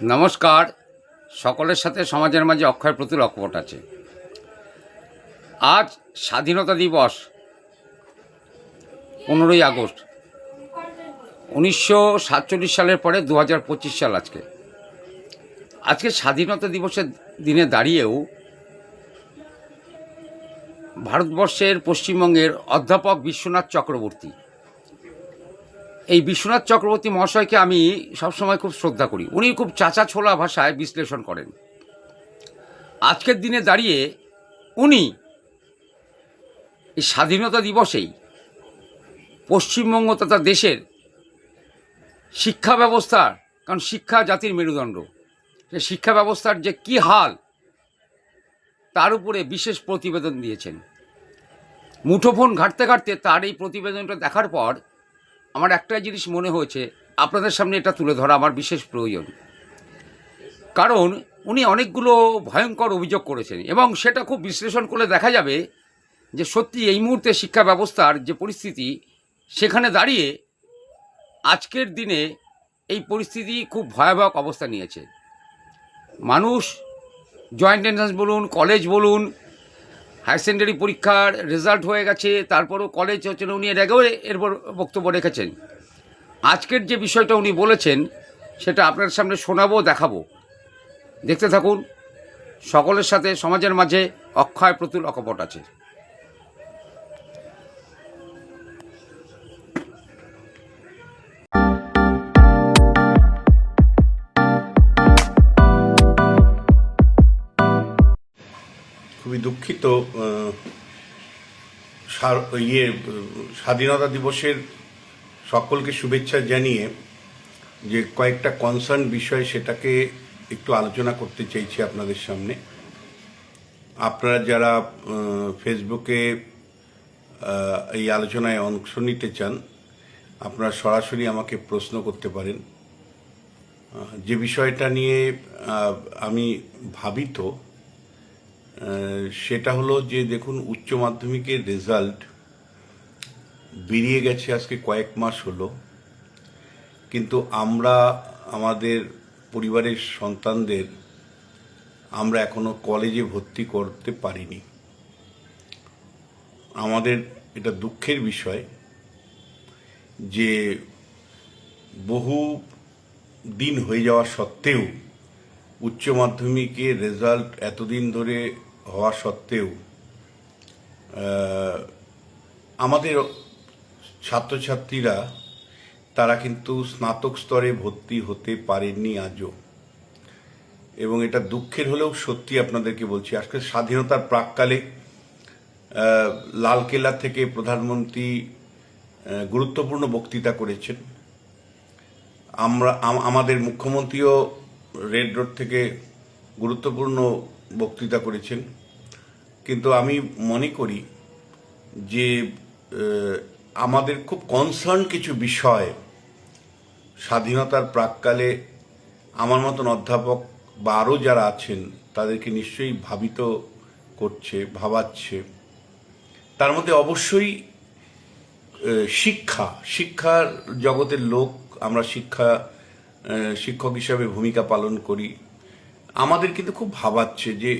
নমস্কার। সকলের সাথে সমাজের মাঝে অক্ষয় প্রতুল অকপট আছে। আজ স্বাধীনতা দিবস পনেরোই আগস্ট। উনিশশো সাতচল্লিশ সালের পরে দু হাজার পঁচিশ সাল আজকে। আজকে স্বাধীনতা দিবসের দিনে দাঁড়িয়েও ভারতবর্ষের পশ্চিমবঙ্গের অধ্যাপক বিশ্বনাথ চক্রবর্তী এই বিশ্বনাথ চক্রবর্তী মহাশয়কে আমি সবসময় খুব শ্রদ্ধা করি। উনি খুব চাচা ছোলা ভাষায় বিশ্লেষণ করেন। আজকের দিনে দাঁড়িয়ে উনি এই স্বাধীনতা দিবসেই পশ্চিমবঙ্গ তথা দেশের শিক্ষা ব্যবস্থার কারণ শিক্ষা জাতির মেরুদণ্ড। সে শিক্ষা ব্যবস্থার যে কি হাল, তার উপরে বিশেষ প্রতিবেদন দিয়েছেন। মুঠোফোন ঘাঁটতে ঘাঁটতে তার এই প্রতিবেদনটা দেখার পর আমার একটা জিনিস মনে হয়েছে, আপনাদের সামনে এটা তুলে ধরা আমার বিশেষ প্রয়োজন। কারণ উনি অনেকগুলো ভয়ঙ্কর অভিযোগ করেছেন এবং সেটা খুব বিশ্লেষণ করলে দেখা যাবে যে সত্যি এই মুহূর্তে শিক্ষা ব্যবস্থার যে পরিস্থিতি, সেখানে দাঁড়িয়ে আজকের দিনে এই পরিস্থিতি খুব ভয়াবহ অবস্থা নিয়েছে। মানুষ জয়েন্ট এন্ট্রান্স বলুন কলেজ বলুন হায়ার সেকেন্ডারি পরীক্ষার রেজাল্ট হয়ে গেছে, তারপরও কলেজ হচ্ছে উনি এর আগেও এরপর বক্তব্য রেখেছেন। আজকের যে বিষয়টা উনি বলেছেন, সেটা আপনার সামনে শোনাবো, দেখাবো। দেখতে থাকুন, সকলের সাথে, সমাজের মাঝে অক্ষয় প্রতুল অকপট আছে। খুবই দুঃখিত ইয়ে স্বাধীনতা দিবসের সকলকে শুভেচ্ছা জানিয়ে যে কয়েকটা কনসার্ন বিষয় সেটাকে একটু আলোচনা করতে চাইছি আপনাদের সামনে। আপনারা যারা ফেসবুকে এই আলোচনায় অংশ নিতে চান, আপনারা সরাসরি আমাকে প্রশ্ন করতে পারেন। যে বিষয়টা নিয়ে আমি ভাবিত সেটা হলো যে দেখুন, উচ্চ মাধ্যমিকের রেজাল্ট বেরিয়ে গেছে আজকে কয়েক মাস হলো। কিন্তু আমরা, আমাদের পরিবারের সন্তানদের আমরা এখনও কলেজে ভর্তি করতে পারিনি। আমাদের এটা দুঃখের বিষয় যে বহু দিন হয়ে যাওয়া সত্ত্বেও উচ্চ মাধ্যমিকের রেজাল্ট এতদিন ধরে হওয়া সত্ত্বেও আমাদের ছাত্রছাত্রীরা, তারা কিন্তু স্নাতক স্তরে ভর্তি হতে পারেননি আজও। এবং এটা দুঃখের হলেও সত্যি আপনাদেরকে বলছি, আজকে স্বাধীনতার প্রাককালে লালকেল্লা থেকে প্রধানমন্ত্রী গুরুত্বপূর্ণ বক্তৃতা করেছেন। আমরা আমাদের মুখ্যমন্ত্রীও রেড রোড থেকে গুরুত্বপূর্ণ বক্তৃতা করেছেন। কিন্তু আমি মনে করি যে আমাদের খুব কনসার্ন কিছু বিষয় স্বাধীনতার প্রাককালে আমার মতন অধ্যাপক বা আরও যারা আছেন, তাদেরকে নিশ্চয়ই ভাবিত করছে, ভাবাচ্ছে। তার মধ্যে অবশ্যই শিক্ষা, শিক্ষার জগতের লোক আমরা শিক্ষা শিক্ষক হিসাবে ভূমিকা পালন করি। আমাদের কিন্তু খুব ভাবাচ্ছে যে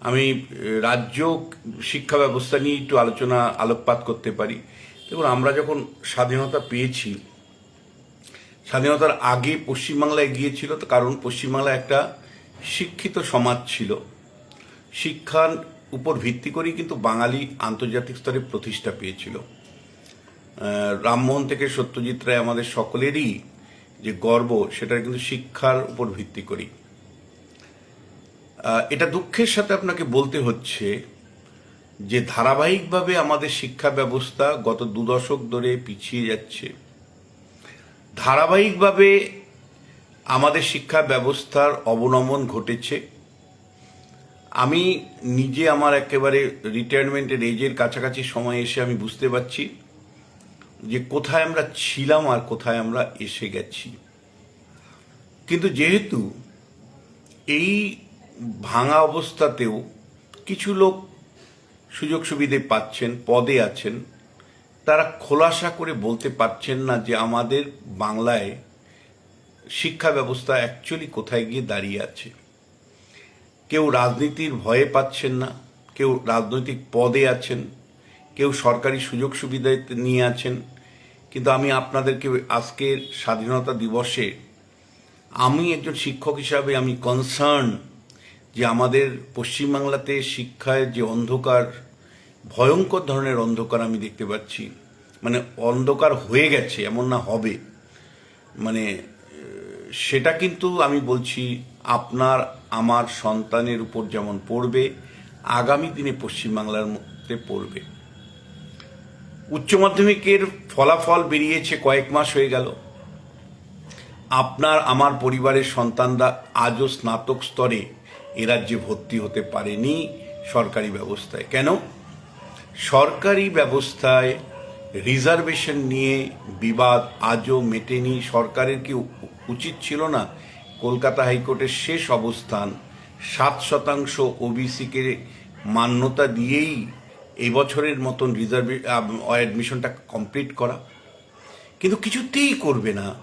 আমি রাজ্য শিক্ষা ব্যবস্থা নিয়ে একটু আলোচনা আলোকপাত করতে পারি। দেখুন আমরা যখন স্বাধীনতা পেয়েছি স্বাধীনতার আগে পশ্চিমবাংলায় গিয়েছিল তো কারণ পশ্চিমবাংলা একটা শিক্ষিত সমাজ ছিল। শিক্ষার উপর ভিত্তি করেই কিন্তু বাঙালি আন্তর্জাতিক স্তরে প্রতিষ্ঠা পেয়েছিল। রামমোহন থেকে সত্যজিৎ রায় আমাদের সকলেরই যে গর্ব সেটা কিন্তু শিক্ষার উপর ভিত্তি করি আহ, এটা দুঃখের সাথে আপনাকে বলতে হচ্ছে যে ধারাবাহিকভাবে আমাদের শিক্ষা ব্যবস্থা গত দু দশক ধরে পিছিয়ে যাচ্ছে। ধারাবাহিকভাবে আমাদের শিক্ষা ব্যবস্থার অবনমন ঘটেছে। আমি নিজে আমার একেবারে রিটায়ারমেন্টের এজের কাছাকাছি সময় এসে আমি বুঝতে পারছি যে কোথায় আমরা ছিলাম আর কোথায় আমরা এসে গেছি। কিন্তু যেহেতু এই ভাঙা অবস্থাতেও কিছু লোক সুযোগ সুবিধে পাচ্ছেন, পদে আছেন। তারা খোলাসা করে বলতে পারছেন না যে আমাদের বাংলায় শিক্ষা ব্যবস্থা অ্যাকচুয়ালি কোথায় গিয়ে দাঁড়িয়ে আছে। কেউ রাজনীতির ভয়ে পাচ্ছেন না, কেউ রাজনৈতিক পদে আছেন, কেউ সরকারি সুযোগ সুবিধা নিয়ে আছেন। কিন্তু আমি আপনাদেরকে আজকের স্বাধীনতা দিবসে আমি একজন শিক্ষক হিসাবে আমি কনসার্ন যে আমাদের পশ্চিমবাংলাতে শিক্ষায় যে অন্ধকার, ভয়ঙ্কর ধরনের অন্ধকার আমি দেখতে পাচ্ছি মানে অন্ধকার হয়ে গেছে, এমন না হবে। মানে সেটা কিন্তু আমি বলছি আপনার, আমার সন্তানের উপর যেমন পড়বে, আগামী দিনে পশ্চিমবাংলার মধ্যে পড়বে। উচ্চ মাধ্যমিকের ফলাফল বেরিয়েছে কয়েক মাস হয়ে গেল। আপনার, আমার পরিবারের সন্তানরা আজও স্নাতক স্তরে এ রাজ্যে ভর্তি হতে পারেনি সরকারি ব্যবস্থায়। কেন? সরকারি ব্যবস্থায় রিজার্ভেশন নিয়ে বিবাদ আজও মেটেনি। সরকারের কি উচিত ছিল না? কলকাতা হাইকোর্টের শেষ অবস্থান সাত শতাংশ ওবিসিকে মান্যতা দিয়েই এবছরের মতন রিজার্ভে অ্যাডমিশনটা কমপ্লিট করা। কিন্তু কিছুতেই করবে না।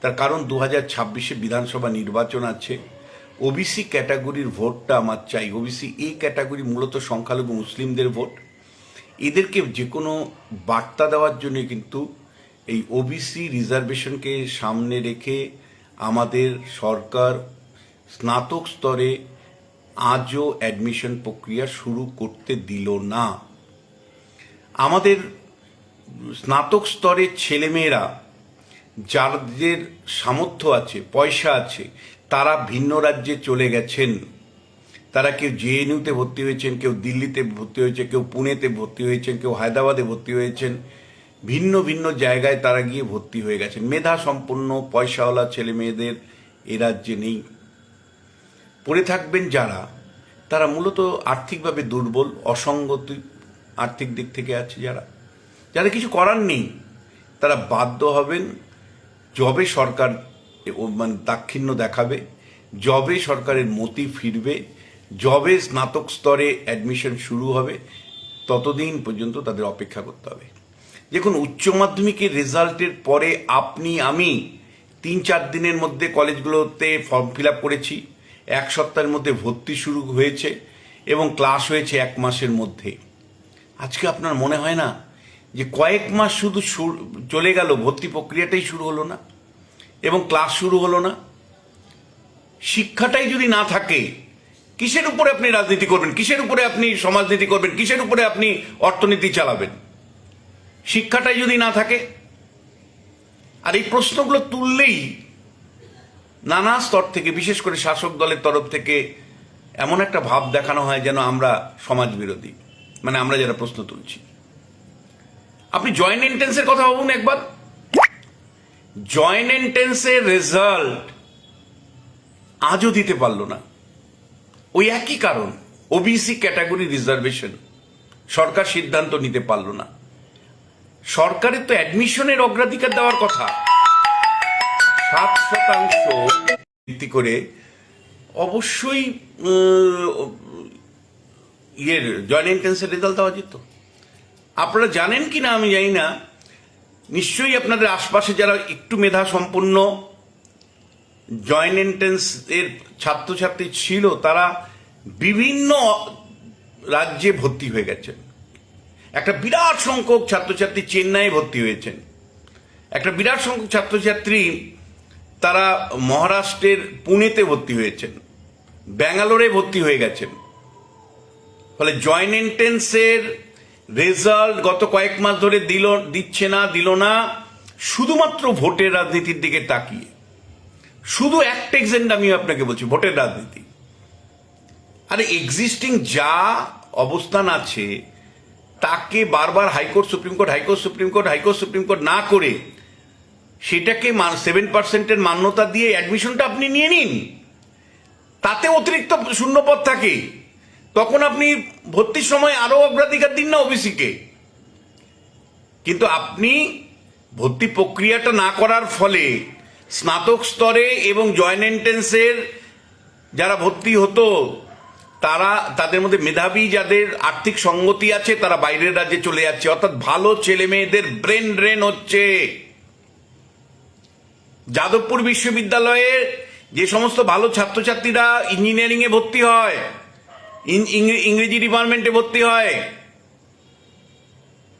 তার কারণ দু হাজার ছাব্বিশে বিধানসভা নির্বাচন আছে। ওবিসি ক্যাটাগরির ভোটটা আমার চাই। ওবিসি এই ক্যাটাগরি মূলত সংখ্যালঘু মুসলিমদের ভোট এদেরকে যে কোনো বার্তা দেওয়ার জন্য কিন্তু এই ওবিসি রিজার্ভেশনকে সামনে রেখে আমাদের সরকার স্নাতক স্তরে আজও অ্যাডমিশন প্রক্রিয়া শুরু করতে দিল না। আমাদের স্নাতক স্তরের ছেলেমেয়েরা যাদের সামর্থ্য আছে, পয়সা আছে, তারা ভিন্ন রাজ্যে চলে গেছেন। তারা কেউ জেএনইউতে ভর্তি হয়েছেন, কেউ দিল্লিতে ভর্তি হয়েছে, কেউ পুনেতে ভর্তি হয়েছেন, কেউ হায়দ্রাবাদে ভর্তি হয়েছেন। ভিন্ন ভিন্ন জায়গায় তারা গিয়ে ভর্তি হয়ে গেছেন। মেধা সম্পন্ন, পয়সাওয়ালা ছেলে মেয়েদের এ রাজ্যে নেই। পড়ে থাকবেন যারা, তারা মূলত আর্থিকভাবে দুর্বল, অসঙ্গতি আর্থিক দিক থেকে আছে যারা। যারা কিছু করার নেই, তারা বাধ্য হবেন যবে সরকার মানে দাক্ষিণ্য দেখাবে, যবে সরকারের মতি ফিরবে, যবে স্নাতক স্তরে অ্যাডমিশন শুরু হবে, ততদিন পর্যন্ত তাদের অপেক্ষা করতে হবে। দেখুন, উচ্চ মাধ্যমিকের রেজাল্টের পরে আপনি, আমি তিন চার দিনের মধ্যে কলেজগুলোতে ফর্ম ফিল আপ করেছি, এক সপ্তাহের মধ্যে ভর্তি শুরু হয়েছে এবং ক্লাস হয়েছে এক মাসের মধ্যে। আজকে আপনার মনে হয় না যে কয়েক মাস শুধু চলে গেল, ভর্তি প্রক্রিয়াটাই শুরু হলো না, এবং ক্লাস শুরু হলো না। শিক্ষাটাই যদি না থাকে, কিসের উপরে আপনি রাজনীতি করবেন? কিসের উপরে আপনি সমাজনীতি করবেন? কিসের উপরে আপনি অর্থনীতি চালাবেন? শিক্ষাটাই যদি না থাকে, আর এই প্রশ্নগুলো তুললেই নানা স্তর থেকে, বিশেষ করে শাসক দলের তরফ থেকে, এমন একটা ভাব দেখানো হয় যেন আমরা সমাজ বিরোধী মানে আমরা যারা প্রশ্ন তুলছি। আপনি জয়েন্ট এন্ট্রেন্সের কথা ভাবুন একবার। জয়েন্ট এন্ট্রেন্সের রেজাল্ট আজও দিতে পারল না। ওই একই কারণ ওবিসি ক্যাটাগরি রিজার্ভেশন সরকার সিদ্ধান্ত নিতে পারল না। সরকারের তো অ্যাডমিশনের অগ্রাধিকার দেওয়ার কথা। সাত শতাংশ ভিত্তি করে অবশ্যই ইয়ের জয়েন্ট এন্ট্রেন্সের রেজাল্ট দেওয়া যেত আপনারা জানেন কি না আমি জানি না। নিশ্চয়ই আপনাদের আশপাশে যারা একটু মেধা সম্পন্ন জয়েন্ট এন্ট্রেন্স এর ছাত্রছাত্রী ছিল, তারা বিভিন্ন রাজ্যে ভর্তি হয়ে গেছেন। একটা বিরাট সংখ্যক ছাত্রছাত্রী চেন্নাইয়ে ভর্তি হয়েছেন। একটা বিরাট সংখ্যক ছাত্রছাত্রী তারা মহারাষ্ট্রের পুনেতে ভর্তি হয়েছেন, ব্যাঙ্গালোরে ভর্তি হয়ে গেছেন। ফলে জয়েন্ট এন্ট্রেন্সের রেজাল্ট গত কয়েক মাস ধরে দিল, দিচ্ছে না, দিল না। শুধুমাত্র ভোটের রাজনীতির দিকে তাকিয়ে। শুধু একটা এক্সেন্ট আমি আপনাকে বলছি, ভোটের রাজনীতি। আরে এক্সিস্টিং যা অবস্থান আছে, তাকে বারবার high court, supreme court, high court, supreme court, high court, supreme court না করে সেটাকে সেভেন পার্সেন্টের মান্যতা দিয়ে অ্যাডমিশনটা আপনি নিয়ে নিন। তাতে অতিরিক্ত শূন্যপদ থাকে। তখন আপনি ভর্তির সময় আরও অগ্রাধিকার দিন না ওবিসিকে? কিন্তু আপনি ভর্তি প্রক্রিয়াটা না করার ফলে স্নাতক স্তরে এবং জয়েন্ট এন্ট্রেন্সের যারা ভর্তি হতো, তারা, তাদের মধ্যে মেধাবী যাদের আর্থিক সঙ্গতি আছে, তারা বাইরের রাজ্যে চলে যাচ্ছে। অর্থাৎ ভালো ছেলে মেয়েদের ব্রেন ড্রেন হচ্ছে। যাদবপুর বিশ্ববিদ্যালয়ের যে সমস্ত ভালো ছাত্রছাত্রীরা ইঞ্জিনিয়ারিংয়ে ভর্তি হয় ইংরেজি ডিপার্টমেন্টে ভর্তি হয়।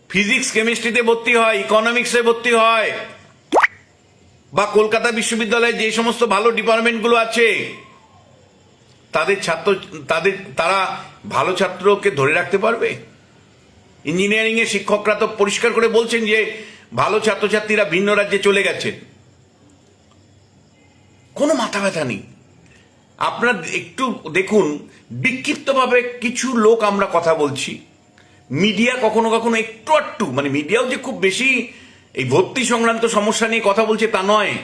ফিজিক্স, কেমিস্ট্রিতে ভর্তি হয়, ইকোনমিক্সে ভর্তি হয়। বা কলকাতা বিশ্ববিদ্যালয়ে যে সমস্ত ভালো ডিপার্টমেন্টগুলো আছে, তাদের ছাত্র, তাদের, তারা ভালো ছাত্রকে ধরে রাখতে পারবে? ইঞ্জিনিয়ারিং এর শিক্ষকরা তো পরিষ্কার করে বলছেন যে, ভালো ছাত্রছাত্রীরা ভিন্ন রাজ্যে চলে গেছে। কোনো মাথা ব্যথা নেই। আপনার একটু দেখুন, বিক্ষিপ্তভাবে কিছু লোক আমরা কথা বলছি। মিডিয়া কখনো কখনো একটু একটু মানে মিডিয়াও যে খুব বেশি এই ভর্তি সংক্রান্ত সমস্যা নিয়ে কথা বলছে তা নয়।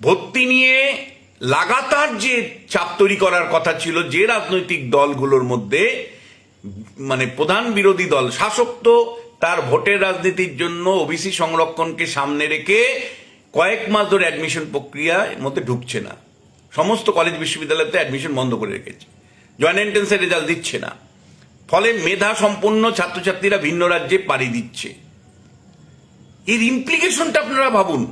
ভর্তি নিয়ে লাগাতার যে চাপ তৈরি করার কথা ছিল, যে রাজনৈতিক দলগুলোর মধ্যে মানে প্রধান বিরোধী দল শাসক তো তার ভোটের রাজনীতির জন্য ওবিসি সংরক্ষণকে সামনে রেখে কয়েক মাস ধরে অ্যাডমিশন প্রক্রিয়ার মধ্যে ঢুকছে না। সমস্ত কলেজ বিশ্ববিদ্যালয়তে অ্যাডমিশন বন্ধ করে রেখেছে। জয়েন্ট এন্ট্রেন্সের রেজাল্ট দিচ্ছে না। ফলে মেধা সম্পন্ন ছাত্রছাত্রীরা ভিন্ন রাজ্যে পাড়ি দিচ্ছে। এর ইমপ্লিকেশনটা আপনারা ভাবুন।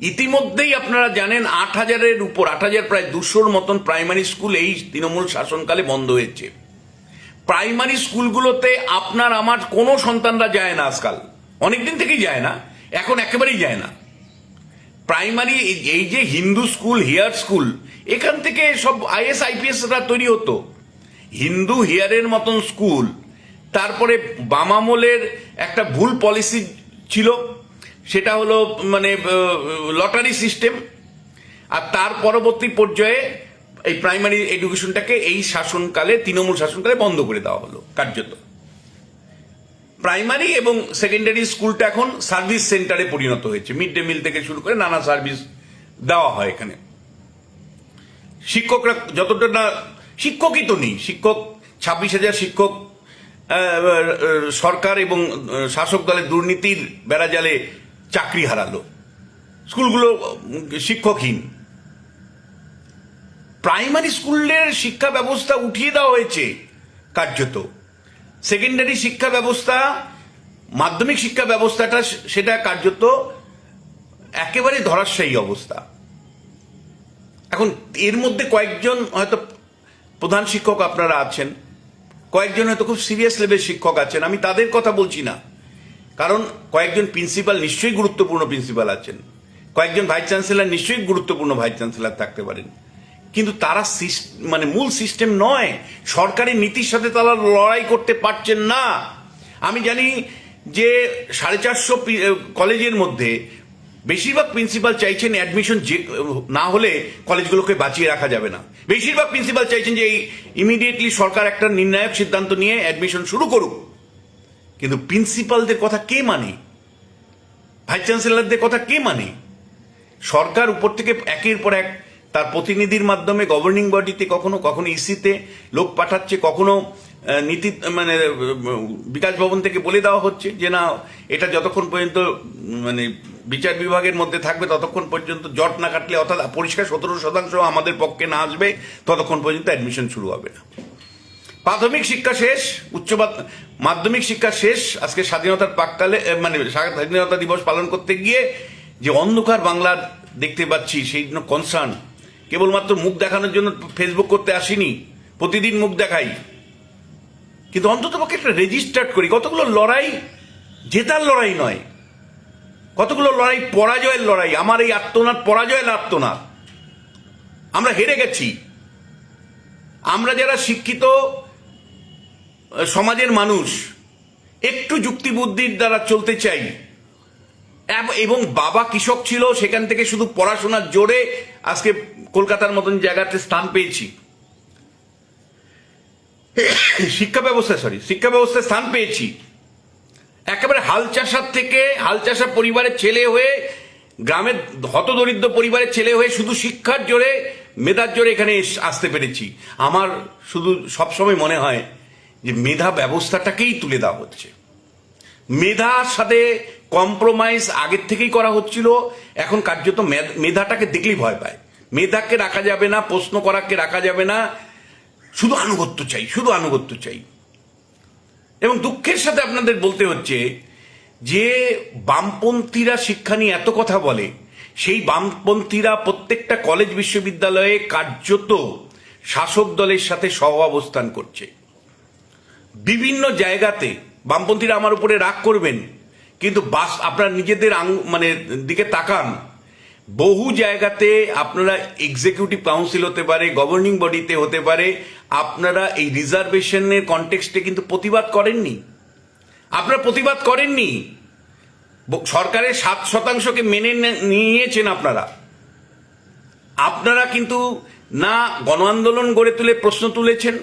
ইতিমধ্যেই আপনারা জানেন আট হাজারের উপর, আট হাজার প্রায় দুশোর মতন প্রাইমারি স্কুল এই তৃণমূল শাসনকালে বন্ধ হয়েছে। প্রাইমারি স্কুলগুলোতে আপনার, আমার কোনো সন্তানরা যায় না আজকাল। অনেকদিন থেকেই যায় না, এখন একেবারেই যায় না। প্রাইমারি এই- যে হিন্দু স্কুল, হিয়ার স্কুল, এখান থেকে সব আইএস আইপিএসরা তৈরি হতো। হিন্দু হিয়ারের মতন স্কুল। তারপরে বামামলের একটা ভুল পলিসি ছিল, সেটা হলো মানে লটারি সিস্টেম। আর তার পরবর্তী পর্যায়ে এই প্রাইমারি এডুকেশনটাকে এই শাসনকালে, তৃণমূল শাসনকালে বন্ধ করে দেওয়া হলো, কার্যত। প্রাইমারি এবং সেকেন্ডারি স্কুলটা এখন সার্ভিস সেন্টারে পরিণত হয়েছে। মিড ডে মিল থেকে শুরু করে নানা সার্ভিস দেওয়া হয় এখানে। শিক্ষকরা যতটা না, শিক্ষকই তো নেই। শিক্ষক, ছাব্বিশ হাজার শিক্ষক সরকার এবং শাসক দলের দুর্নীতির বেড়াজালে চাকরি হারালো। স্কুলগুলো শিক্ষকহীন। প্রাইমারি স্কুলের শিক্ষা ব্যবস্থা উঠিয়ে দেওয়া হয়েছে কার্যত। সেকেন্ডারি শিক্ষা ব্যবস্থা, মাধ্যমিক শিক্ষা ব্যবস্থাটা সেটা কার্যত একেবারে ধরাশায়ী অবস্থা। এখন এর মধ্যে কয়েকজন হয়তো প্রধান শিক্ষক আপনারা আছেন, কয়েকজন হয়তো খুব সিরিয়াস লেভেল শিক্ষক আছেন, আমি তাদের কথা বলছি না। কারণ কয়েকজন প্রিন্সিপাল নিশ্চয়ই গুরুত্বপূর্ণ প্রিন্সিপাল আছেন, কয়েকজন ভাইস চ্যান্সেলর নিশ্চয়ই গুরুত্বপূর্ণ ভাইস চ্যান্সেলর থাকতে পারেন। কিন্তু তারা মানে মূল সিস্টেম নয়। সরকারি নীতির সাথে তারা লড়াই করতে পারছেন না। আমি জানি যে সাড়ে চারশো কলেজের মধ্যে বেশিরভাগ প্রিন্সিপাল চাইছেন অ্যাডমিশন যে, না হলে কলেজগুলোকে বাঁচিয়ে রাখা যাবে না। বেশিরভাগ প্রিন্সিপাল চাইছেন যে ইমিডিয়েটলি সরকার একটা নির্ণায়ক সিদ্ধান্ত নিয়ে অ্যাডমিশন শুরু করুক। কিন্তু প্রিন্সিপালদের কথা কে মানে? ভাইস চ্যান্সেলরদের কথা কে মানে? সরকার উপর থেকে একের পর এক তার প্রতিনিধির মাধ্যমে গভর্নিং বডিতে কখনো কখনো ইসিতে লোক পাঠাচ্ছে কখনো নীতি মানে বিকাশ ভবন থেকে বলে দেওয়া হচ্ছে যে না এটা যতক্ষণ পর্যন্ত মানে বিচার বিভাগের মধ্যে থাকবে ততক্ষণ পর্যন্ত জট না কাটলে অর্থাৎ পরিষ্কার সতেরো শতাংশ আমাদের পক্ষে না আসবে ততক্ষণ পর্যন্ত অ্যাডমিশন শুরু হবে না। প্রাথমিক শিক্ষা শেষ উচ্চ মাধ্যমিক শিক্ষা শেষ আজকে স্বাধীনতার পাককালে এ, মানে স্বাধীনতা দিবস পালন করতে গিয়ে যে অন্ধকার বাংলার দেখতে পাচ্ছি সেই জন্য কনসার্ন কেবলমাত্র মুখ দেখানোর জন্য ফেসবুক করতে আসিনি, প্রতিদিন মুখ দেখাই। কিন্তু অন্তত পক্ষে একটা রেজিস্টার্ড করি। কতগুলো লড়াই? জেতার লড়াই নয়। কতগুলো লড়াই? পরাজয়ের লড়াই। আমার এই আত্মনাদ পরাজয়ের আত্মনাদ। আমরা হেরে গেছি। আমরা যারা শিক্ষিত, সমাজের মানুষ, একটু যুক্তি বুদ্ধির দ্বারা চলতে চাই। এবং বাবা কৃষক ছিল, সেখান থেকে শুধু পড়াশোনার জোরে আজকে কলকাতার মতন জায়গাতে স্থান পেয়েছি। শিক্ষা ব্যবস্থা সরি শিক্ষা ব্যবস্থায় স্থান পেয়েছি। একেবারে হাল চাষার থেকে হাল চাষা পরিবারের ছেলে হয়ে, গ্রামের হতদরিদ্র পরিবারের ছেলে হয়ে শুধু শিক্ষার জোরে, মেধার জোরে এখানে আসতে পেরেছি। আমার শুধু সবসময় মনে হয় যে মেধা ব্যবস্থাটাকেই তুলে দেওয়া হচ্ছে। মেধার সাথে কম্প্রোমাইজ আগের থেকেই করা হচ্ছিল, এখন কার্যত মেধ- মেধাটাকে দেখলেই ভয় পায়। মেধাকে রাখা যাবে না, প্রশ্ন করাকে রাখা যাবে না। শুধু আনুগত্য চাই, শুধু আনুগত্য চাই। এবং দুঃখের সাথে আপনাদের বলতে হচ্ছে যে বামপন্থীরা শিক্ষা নিয়ে এত কথা বলে, সেই বামপন্থীরা প্রত্যেকটা কলেজ বিশ্ববিদ্যালয়ে কার্যত শাসক দলের সাথে সহ অবস্থান করছে। বিভিন্ন জায়গাতে বামপন্থীরা আমার উপরে রাগ করবেন, কিন্তু বাস আপনার নিজেদের মানে দিকে তাকান বহু জায়গাতে আপনারা এক্সিকিউটিভ কাউন্সিল হতে পারে গভর্নিং বডিতে হতে পারে, আপনারা এই রিজার্ভেশনের কনটেক্সটে কিন্তু প্রতিবাদ করেননি। আপনারা প্রতিবাদ করেননি। সরকারের সাত শতাংশকে মেনে নিয়েছেন আপনারা। আপনারা কিন্তু না গণ আন্দোলন গড়ে তুলে প্রশ্ন তুলেছেন,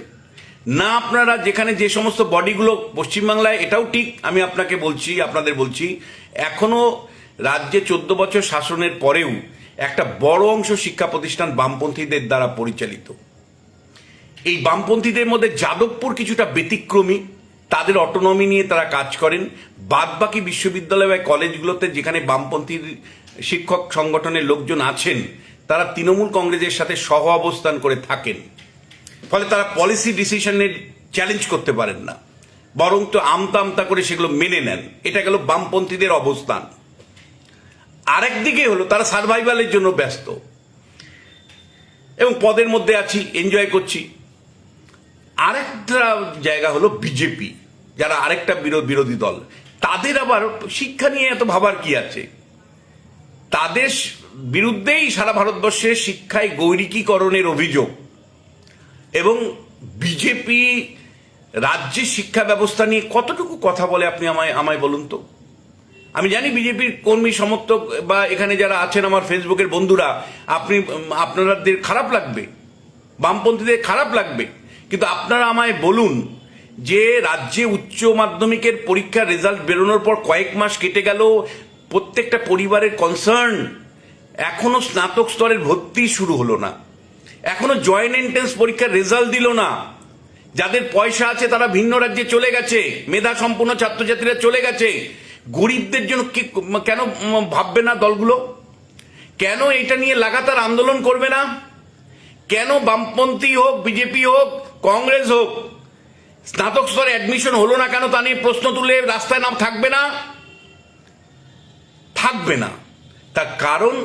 না আপনারা যেখানে যে সমস্ত বডিগুলো পশ্চিমবাংলায়, এটাও ঠিক, আমি আপনাকে বলছি, আপনাদের বলছি, এখনও রাজ্যে চোদ্দ বছর শাসনের পরেও একটা বড় অংশ শিক্ষা প্রতিষ্ঠান বামপন্থীদের দ্বারা পরিচালিত। এই বামপন্থীদের মধ্যে যাদবপুর কিছুটা ব্যতিক্রমী, তাদের অটোনমি নিয়ে তারা কাজ করেন। বাদবাকি বিশ্ববিদ্যালয় বা কলেজগুলোতে যেখানে বামপন্থীর শিক্ষক সংগঠনের লোকজন আছেন, তারা তৃণমূল কংগ্রেসের সাথে সহ অবস্থান করে থাকেন। ফলে তারা পলিসি ডিসিশনের চ্যালেঞ্জ করতে পারেন না। বরং তো আমতা আমতা করে সেগুলো মেনে নেন। এটা গেল বামপন্থীদের অবস্থান। আরেকদিকে হলো তারা সার্ভাইভালের জন্য ব্যস্ত। এবং পদের মধ্যে আছি এনজয় করছি। আরেকটা জায়গা হলো বিজেপি, যারা আরেকটা বিরো- বিরোধী দল। তাদের আবার শিক্ষা নিয়ে এত ভাবার কি আছে? তাদের বিরুদ্ধেই সারা ভারতবর্ষে শিক্ষায় গৈরিকীকরণের অভিযোগ। এবং বিজেপি রাজ্যের শিক্ষা ব্যবস্থা নিয়ে কতটুকু কথা বলে আপনি আমায় আমায় বলুন তো? আমি জানি বিজেপির কর্মী, সমর্থক বা এখানে যারা আছেন আমার ফেসবুকের বন্ধুরা, আপনি, আপনাদের খারাপ লাগবে, বামপন্থীদের খারাপ লাগবে, কিন্তু আপনারা আমায় বলুন যে রাজ্যে উচ্চ মাধ্যমিকের পরীক্ষার রেজাল্ট বেরোনোর পর কয়েক মাস কেটে গেল, প্রত্যেকটা পরিবারের কনসার্ন এখনও স্নাতক স্তরের ভর্তি শুরু হলো না, এখনও জয়েন্ট এন্ট্রেন্স পরীক্ষার রেজাল্ট দিল না, যাদের পয়সা আছে তারা ভিন্ন রাজ্যে চলে গেছে, মেধা সম্পন্ন ছাত্রছাত্রীরা চলে গেছে গরিবদের জন্য কেন ভাববে না দলগুলো? কেন এটা নিয়ে লাগাতার আন্দোলন করবে না? কেন বামপন্থী হোক, বিজেপি হোক, কংগ্রেস হোক, স্নাতক স্তরে অ্যাডমিশন হলো না কেন তা নিয়ে প্রশ্ন তুলে রাস্তায় নাম থাকবে না? থাকবে না। তার কারণ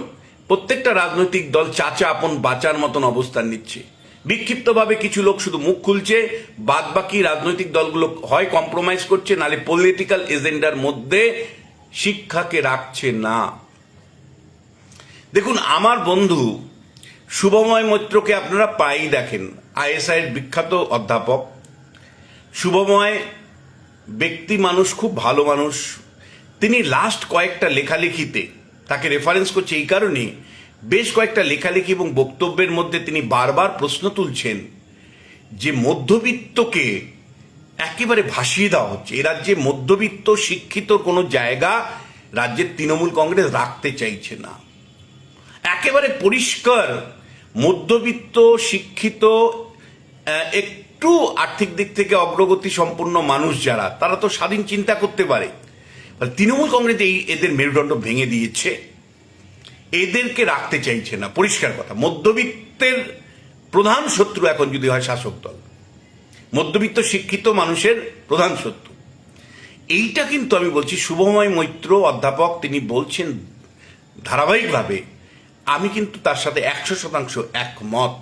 প্রত্যেকটা রাজনৈতিক দল চাচা আপন বাঁচার মতন অবস্থান নিচ্ছে। বিক্ষিপ্তভাবে কিছু লোক শুধু মুখ খুলছে বাদ বাকি রাজনৈতিক দলগুলো হয় কম্প্রোমাইজ করছে, নালে পলিটিক্যাল এজেন্ডার মধ্যে শিক্ষাকে রাখছে না। দেখুন, আমার বন্ধু শুভময় মৈত্রকে আপনারা প্রায়ই দেখেন, আইএসআই এর বিখ্যাত অধ্যাপক। শুভময় ব্যক্তি মানুষ, খুব ভালো মানুষ। তিনি লাস্ট কয়েকটা লেখালেখিতে তাকে রেফারেন্স করছে এই কারণে বেশ কয়েকটা লেখালেখি এবং বক্তব্যের মধ্যে তিনি বারবার প্রশ্ন তুলছেন যে মধ্যবিত্তকে একেবারে ভাসিয়ে দেওয়া হচ্ছে। এ রাজ্যে মধ্যবিত্ত, শিক্ষিত কোনো জায়গা রাজ্যের তৃণমূল কংগ্রেস রাখতে চাইছে না। একেবারে পরিষ্কার মধ্যবিত্ত, শিক্ষিত একটু আর্থিক দিক থেকে অগ্রগতি সম্পন্ন মানুষ যারা, তারা তো স্বাধীন চিন্তা করতে পারে। তৃণমূল কংগ্রেস এই এদের মেরুদণ্ড ভেঙে দিয়েছে। এদেরকে রাখতে চাইছে না। পরিষ্কার কথা, মধ্যবিত্তের প্রধান শত্রু এখন যদি হয় শাসক দল। মধ্যবিত্ত শিক্ষিত মানুষের প্রধান শত্রু। এইটা কিন্তু আমি বলছি, শুভময় মৈত্র অধ্যাপক, তিনি বলছেন ধারাবাহিকভাবে, আমি কিন্তু তার সাথে একশো শতাংশ একমত।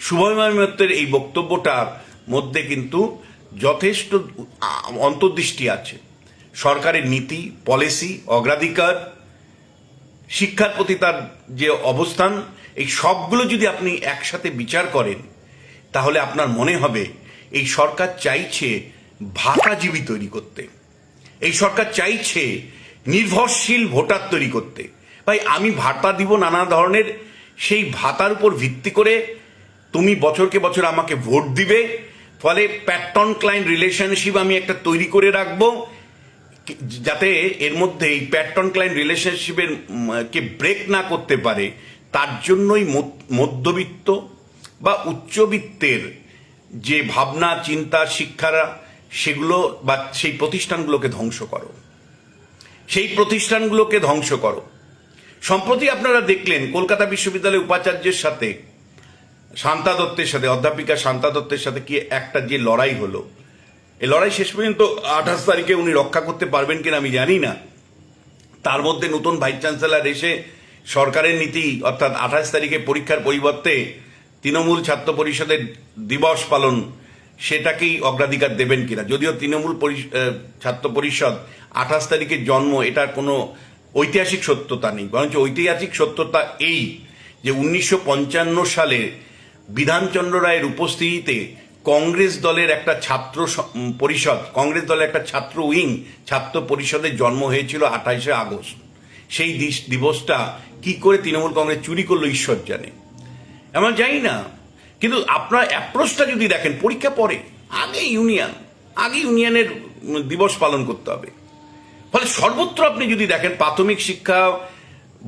শুভময় মৈত্রের এই বক্তব্যটার মধ্যে কিন্তু যথেষ্ট অন্তর্দৃষ্টি আছে। সরকারের নীতি, পলিসি, অগ্রাধিকার শিক্ষার প্রতি তার যে অবস্থান, এই সবগুলো যদি আপনি একসাথে বিচার করেন, তাহলে আপনার মনে হবে, এই সরকার চাইছে ভাতাজীবী তৈরি করতে। এই সরকার চাইছে নির্ভরশীল ভোটার তৈরি করতে। ভাই, আমি ভাতা দিব নানা ধরনের, সেই ভাতার উপর ভিত্তি করে তুমি বছরকে বছর আমাকে ভোট দিবে, ফলে প্যাটন ক্লায়েন্ট রিলেশনশিপ আমি একটা তৈরি করে রাখব যাতে এর মধ্যে এই প্যাটন ক্লায়েন্ট রিলেশনশিপের কে ব্রেক না করতে পারে, তার জন্যই মধ্যবিত্ত বা উচ্চবিত্তের যে ভাবনা, চিন্তা, শিক্ষারা, সেগুলো বা সেই প্রতিষ্ঠানগুলোকে ধ্বংস করো। সেই প্রতিষ্ঠানগুলোকে ধ্বংস করো। সম্প্রতি আপনারা দেখলেন কলকাতা বিশ্ববিদ্যালয়ের উপাচার্যের সাথে শান্তা দত্তের সাথে, অধ্যাপিকা শান্তা দত্তের সাথে কি একটা যে লড়াই হলো এই লড়াই শেষ পর্যন্ত আঠাশ তারিখে উনি রক্ষা করতে পারবেন কিনা আমি জানি না। তার মধ্যে নতুন ভাইস চ্যান্সেলর এসে সরকারের নীতি, অর্থাৎ আঠাশ তারিখে পরীক্ষার পরিবর্তে তৃণমূল ছাত্র পরিষদের দিবস পালন, সেটাকেই অগ্রাধিকার দেবেন কিনা। যদিও তৃণমূল ছাত্র পরিষদ আঠাশ তারিখের জন্ম, এটার কোনো ঐতিহাসিক সত্যতা নেই। বরঞ্চ ঐতিহাসিক সত্যতা এই যে উনিশশো পঞ্চান্ন সালে বিধানচন্দ্র রায়ের উপস্থিতিতে কংগ্রেস দলের একটা ছাত্র পরিষদ, কংগ্রেস দলের একটা ছাত্র উইং, ছাত্র পরিষদের জন্ম হয়েছিল আঠাইশে আগস্ট। সেই দিবসটা কি করে তৃণমূল কংগ্রেস চুরি করল ঈশ্বর জানে। এমন জানি না, কিন্তু আপনার অ্যাপ্রোচটা যদি দেখেন, পরীক্ষা পরে, আগে ইউনিয়ন, আগে ইউনিয়নের দিবস পালন করতে হবে। ফলে সর্বত্র আপনি যদি দেখেন, প্রাথমিক শিক্ষা,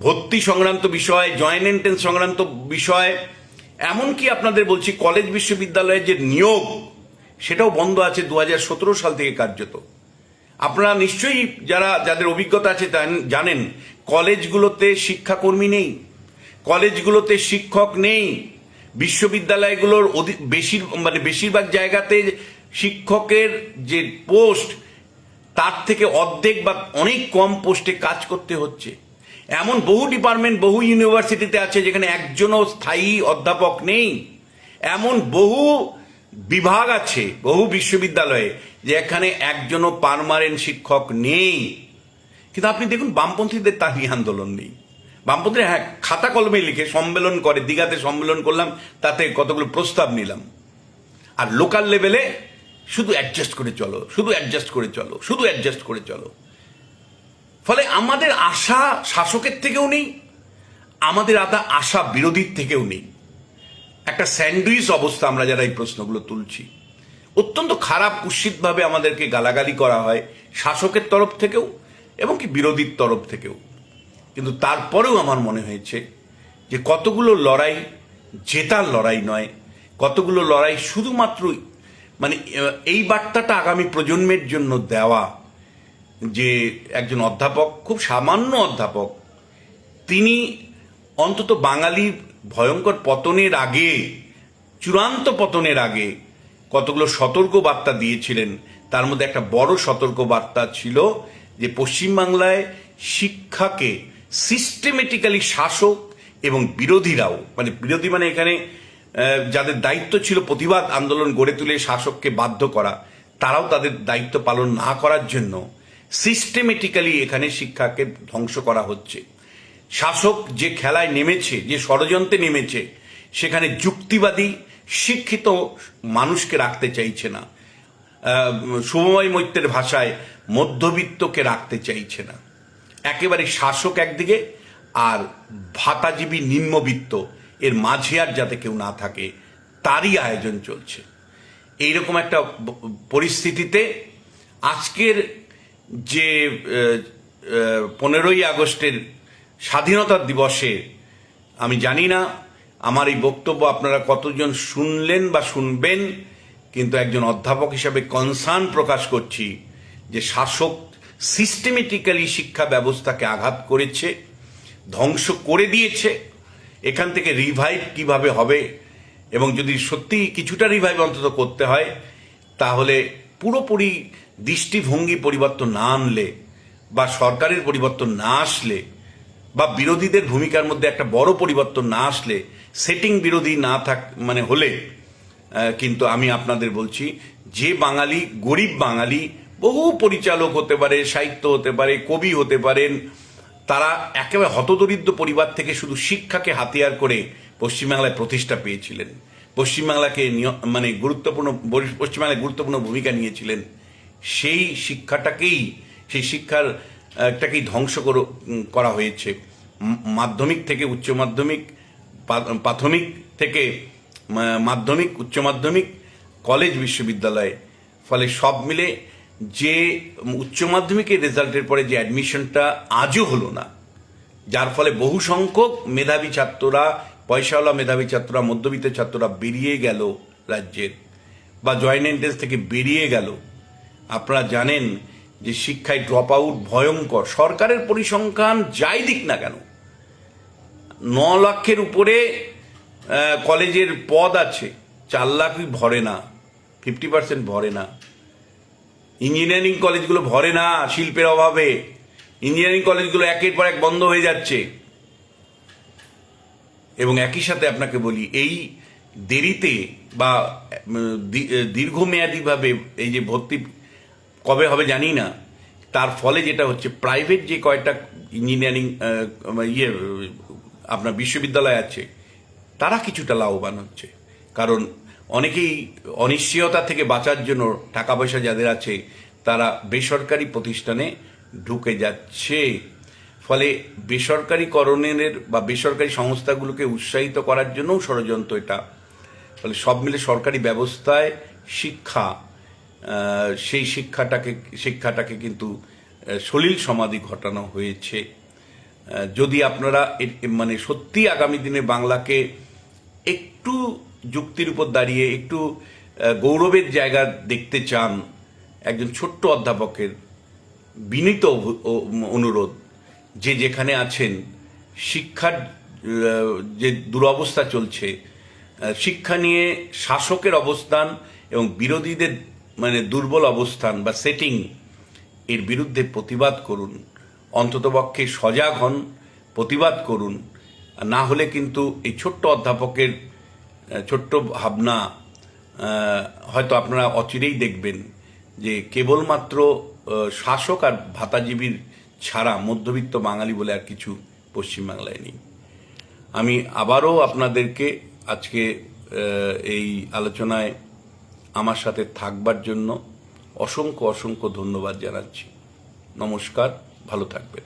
ভর্তি সংক্রান্ত বিষয় জয়েন্ট এন্ট্রেন্স সংক্রান্ত বিষয় এমনকি আপনাদের বলছি, কলেজ বিশ্ববিদ্যালয়ের যে নিয়োগ, সেটাও বন্ধ আছে দু হাজার সতেরো সাল থেকে কার্যত। আপনারা নিশ্চয়ই যারা, যাদের অভিজ্ঞতা আছে জানেন, কলেজগুলোতে শিক্ষাকর্মী নেই, কলেজগুলোতে শিক্ষক নেই, বিশ্ববিদ্যালয়গুলোর বেশির মানে বেশিরভাগ জায়গাতে শিক্ষকের যে পোস্ট, তার থেকে অর্ধেক বা অনেক কম পোস্টে কাজ করতে হচ্ছে। এমন বহু ডিপার্টমেন্ট বহু ইউনিভার্সিটিতে আছে যেখানে একজনও স্থায়ী অধ্যাপক নেই। এমন বহু বিভাগ আছে, বহু বিশ্ববিদ্যালয়ে, যেখানে একজনও পারমানেন্ট শিক্ষক নেই। কিন্তু আপনি দেখুন, বামপন্থীদের এই আন্দোলন নেই। বামপন্থীরা হ্যাঁ খাতা কলমে লিখে সম্মেলন করে, দীঘাতে সম্মেলন করলাম, তাতে কতগুলো প্রস্তাব নিলাম। আর লোকাল লেভেলে শুধু অ্যাডজাস্ট করে চলো, শুধু অ্যাডজাস্ট করে চলো, শুধু অ্যাডজাস্ট করে চলো। ফলে আমাদের আশা শাসকের থেকেও নেই, আমাদের আদা আশা বিরোধীর থেকেও নেই। একটা স্যান্ডউইচ অবস্থা আমরা যারা এই প্রশ্নগুলো তুলছি। অত্যন্ত খারাপ কুৎসিতভাবে আমাদেরকে গালাগালি করা হয় শাসকের তরফ থেকেও এবং কি বিরোধীর তরফ থেকেও। কিন্তু তারপরেও আমার মনে হয়েছে যে কতগুলো লড়াই জেতার লড়াই নয়, কতগুলো লড়াই শুধুমাত্র মানে এই বার্তাটা আগামী প্রজন্মের জন্য দেওয়া যে একজন অধ্যাপক, খুব সামান্য অধ্যাপক, তিনি অন্তত বাঙালি ভয়ঙ্কর পতনের আগে, চূড়ান্ত পতনের আগে কতগুলো সতর্ক বার্তা দিয়েছিলেন। তার মধ্যে একটা বড় সতর্ক বার্তা ছিল যে পশ্চিমবাংলায় শিক্ষাকে সিস্টেমেটিক্যালি শাসক এবং বিরোধীরাও মানে বিরোধী মানে এখানে যাদের দায়িত্ব ছিল প্রতিবাদ আন্দোলন গড়ে তুলে শাসককে বাধ্য করা, তারাও তাদের দায়িত্ব পালন না করার জন্য সিস্টেমেটিক্যালি এখানে শিক্ষাকে ধ্বংস করা হচ্ছে। শাসক যে খেলায় নেমেছে, যে ষড়যন্ত্রে নেমেছে, সেখানে যুক্তিবাদী, শিক্ষিত মানুষকে রাখতে চাইছে না। শুভময় মৈত্রের ভাষায় মধ্যবিত্তকে রাখতে চাইছে না। একেবারে শাসক একদিকে আর ভাতাজীবী নিম্নবিত্ত, এর মাঝে আর যাতে কেউ না থাকে, তারই আয়োজন চলছে। এইরকম একটা পরিস্থিতিতে আজকের যে পনেরোই আগস্টের স্বাধীনতা দিবসে, আমি জানি না, আমার এই বক্তব্য আপনারা কতজন শুনলেন বা শুনবেন, কিন্তু একজন অধ্যাপক হিসাবে কনসার্ন প্রকাশ করছি যে শাসক সিস্টেমেটিক্যালি শিক্ষা ব্যবস্থাকে আঘাত করেছে, ধ্বংস করে দিয়েছে, এখান থেকে রিভাইভ কীভাবে হবে, এবং যদি সত্যি কিছুটা রিভাইভ অন্তত করতে হয়, তাহলে পুরোপুরি দৃষ্টিভঙ্গি পরিবর্তন না আনলে বা সরকারের পরিবর্তন না আসলে বা বিরোধীদের ভূমিকার মধ্যে একটা বড় পরিবর্তন না আসলে সেটিং বিরোধী না থাক মানে হলে কিন্তু আমি আপনাদের বলছি, যে বাঙালি, গরিব বাঙালি, বহু পরিচালক হতে পারে, সাহিত্য হতে পারে, কবি হতে পারেন, তারা একেবারে হতদরিদ্র পরিবার থেকে শুধু শিক্ষাকে হাতিয়ার করে পশ্চিমবাংলায় প্রতিষ্ঠা পেয়েছিলেন। পশ্চিমবাংলাকে মানে গুরুত্বপূর্ণ, পশ্চিমবাংলায় গুরুত্বপূর্ণ ভূমিকা নিয়েছিলেন। সেই শিক্ষাটাকেই, সেই শিক্ষার একটাকেই ধ্বংস করো- হয়েছে। মাধ্যমিক থেকে উচ্চ মাধ্যমিক প্রাথমিক থেকে মাধ্যমিক, উচ্চ মাধ্যমিক, কলেজ বিশ্ববিদ্যালয়। ফলে সব মিলে যে উচ্চ মাধ্যমিকের রেজাল্টের পরে যে অ্যাডমিশনটা আজও হলো না, যার ফলে বহু সংখ্যক মেধাবী ছাত্ররা, পয়সাওয়ালা মেধাবী ছাত্ররা, মধ্যবিত্ত ছাত্ররা বেরিয়ে গেল রাজ্যের, বা জয়েন্ট এন্ট্রেন্স থেকে বেরিয়ে গেল। আপনারা জানেন যে শিক্ষায় ড্রপ আউট ভয়ঙ্কর। সরকারের পরিসংখ্যান যাই দিক না কেন, ন লক্ষের উপরে কলেজের পদ আছে, চার লাখই ভরে না ফিফটি পার্সেন্ট ভরে না। ইঞ্জিনিয়ারিং কলেজগুলো ভরে না শিল্পের অভাবে। ইঞ্জিনিয়ারিং কলেজগুলো একের পর এক বন্ধ হয়ে যাচ্ছে। এবং একই সাথে আপনাকে বলি, এই দেরিতে বা দীর্ঘমেয়াদীভাবে এই যে ভর্তি কবে হবে জানি না। তার ফলে যেটা হচ্ছে প্রাইভেট যে কয়টা ইঞ্জিনিয়ারিং ইয়ে আপনার বিশ্ববিদ্যালয় আছে, তারা কিছুটা লাভবান হচ্ছে। কারণ অনেকেই অনিশ্চয়তা থেকে বাঁচার জন্য টাকা পয়সা যাদের আছে, তারা বেসরকারি প্রতিষ্ঠানে ঢুকে যাচ্ছে। ফলে বেসরকারিকরণের বা বেসরকারি সংস্থাগুলোকে উৎসাহিত করার জন্যও ষড়যন্ত্র এটা। ফলে সব মিলে সরকারি ব্যবস্থায় শিক্ষা সেই শিক্ষাটাকে শিক্ষাটাকে কিন্তু সলিল সমাধি ঘটানো হয়েছে। যদি আপনারা মানে সত্যি আগামী দিনে বাংলাকে একটু যুক্তির উপর দাঁড়িয়ে, একটু গৌরবের জায়গা দেখতে চান একজন ছোট্ট অধ্যাপকের বিনীত অনুরোধ, যে যেখানে আছেন, শিক্ষার যে দুরবস্থা চলছে শিক্ষা নিয়ে শাসকের অবস্থান এবং বিরোধীদের মানে দুর্বল অবস্থান বা সেটিং এর বিরুদ্ধে প্রতিবাদ করুন। অন্ততপক্ষে সজাগ হন, প্রতিবাদ করুন। না হলে কিন্তু এই ছোট্ট অধ্যাপকের ছোট্ট ভাবনা হয়তো আপনারা অচিরেই দেখবেন যে কেবলমাত্র শাসক আর ভাতাজীবীর ছাড়া মধ্যবিত্ত বাঙালি বলে আর কিছু পশ্চিমবাংলায় নেই। আমি আবারও আপনাদেরকে আজকে এই আলোচনায় আমার সাথে থাকবার জন্য অসংখ্য অসংখ্য ধন্যবাদ জানাচ্ছি। নমস্কার ভালো থাকবেন।